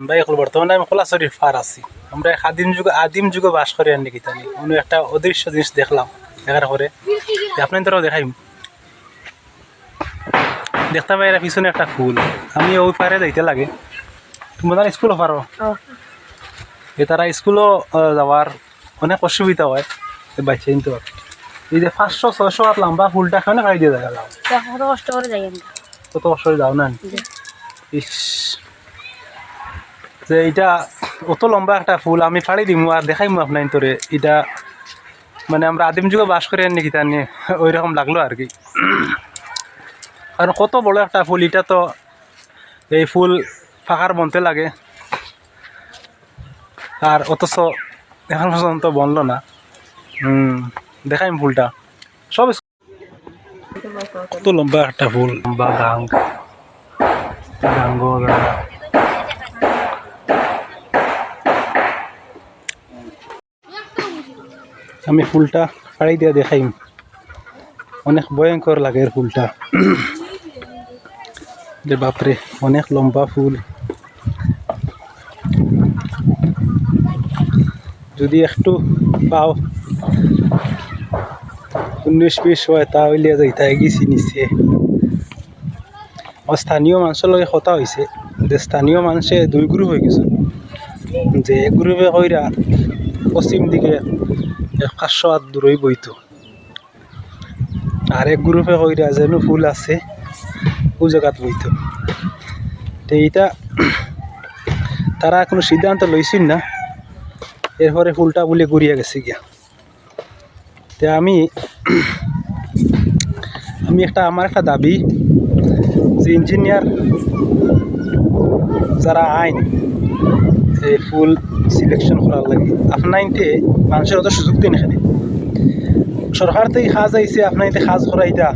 আমরা এখন বর্তমানে আমি খোলাছড়ির ফার আছি। আমরা আদিম যুগ আদিম যুগে বাস করে আনি কি জানি কোনো একটা অদৃশ্য জিনিস দেখলাম দেখার পরে। আপনার তোরাও দেখাইম। দেখতে পাই এরা পিছনে একটা ফুল। আমি ওই পারে যাইতে লাগে। তোমাদের স্কুলও পারো। এ তারা স্কুলও যাওয়ার অনেক অসুবিধা হয়। বাচ্চা কিন্তু। এই যে পাঁচশো ছয়শো হাত লম্বা ফুলটা কেন খাই দিয়ে দেখা যাও কত কষ্ট করে যাই যাও না? ইস। যে এটা অত লম্বা একটা ফুল, আমি ফাড়ি দিমু আর দেখাইমু আপনার তোরে। এটা মানে আমরা আদিম যুগে বাস করে নাকি তার নিয়ে ওই রকম লাগল আর কি। কারণ কত বড় একটা ফুল এটা তো এই ফুল ফাঁকার বনতে লাগে। আর অথচ এখন পর্যন্ত বনলো না। হুম, দেখাইম ফুলটা। সব কত লম্বা একটা ফুল। লম্বা গাং গাঙ্গ। আমি ফুলটা ফাড়ি দিয়ে দেখাইম। অনেক ভয়ঙ্কর লাগে এর ফুলটা। যে বাপরে, অনেক লম্বা ফুল। যদি একটু পাও, উনিশ বিশ হয়, তাহলে যাইতা গেছি নিচে। আমার স্থানীয় মানুষের লগে কথা হয়েছে যে স্থানীয় মানুষে দুই গ্রুপ হয়ে গেছে। যে এক গ্রুপে কইরা পশ্চিম দিকে পাঁচশো হাত দূরই বইতো আর এক গ্রুপে কইরা যেন ফুল আছে ও জায়গাত বইতো তো এইটা তারা কোনো সিদ্ধান্ত লইছিল না, এরপরে ফুলটা বলে ঘুরিয়ে গেছে গিয়া। তে আমি আমি একটা আমার একটা দাবি যে ইঞ্জিনিয়ার যারা আইন এই ফুল সিলেকশন করার লাগে, আপনার ইনতে মানুষের অত সুযোগ দিন এখানে সরকার থেকে সাজ আইছে, আপনার ইনতে সাজ করাইতা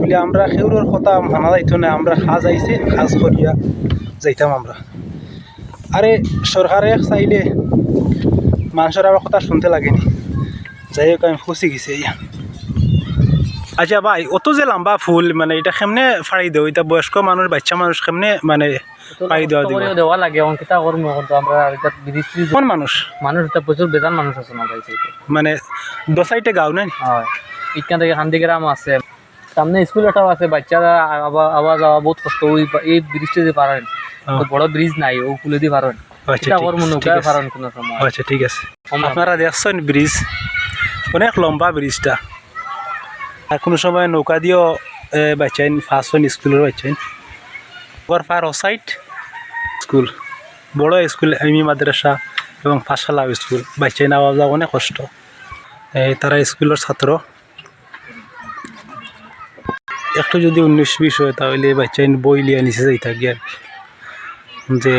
বলে আমরা সেউরের কথা মানা যাইতো না, আমরা সাজ আইছে, সাজ করিয়া যাইতাম আমরা। আরে সরকারে চাইলে মানুষের আবার কথা শুনতে লাগেনি যাই হোক, আমি ফুসি গেছি ইয়া আচ্ছা ভাই অত যে লম্বা ফুল মানে এটা কেমনে ফাড়ি দেও? এটা বয়স্ক মানুষ বাচ্চা মানুষ কেমনে মানে ফাড়ি দেওয়া দিব? দেওয়া লাগে অঙ্ক কিতা করব এখন তো আমরা এটা বিদেশ কোন মানুষ? মানুষ এটা প্রচুর বেজান মানুষ আছে না পাইছে মানে দোসাইটে গাও না হয়। ইখান থেকে হান্দিগ্রাম আছে। সামনে স্কুল এটাও আছে বাচ্চারা আওয়া যাওয়া বহুত কষ্ট ওই এই ব্রিজটা দিয়ে পারেন তো বড় ব্রিজ নাই ও খুলে দিয়ে পারেন। আচ্ছা ঠিক- আছে। আচ্ছা ঠিক আছে। আমরা- আপনারা দেখছেন ব্রিজ অনেক লম্বা ব্রিজটা। আর কোনো সময় নৌকা দিয়েও বাচ্চাইন ফার্স্ট হন স্কুলের বাচ্চাইন। ওর ফার সাইট স্কুল বড় স্কুল এমি মাদ্রাসা এবং পাঠশালা স্কুল বাচ্চাইন আওয়া যাওয়া অনেক কষ্ট। তারা স্কুলের ছাত্র। একটু যদি উনিশ বিশ হয় তাহলে বাচ্চাইন বই লিয়ে নিচে যাই থাকি আর যে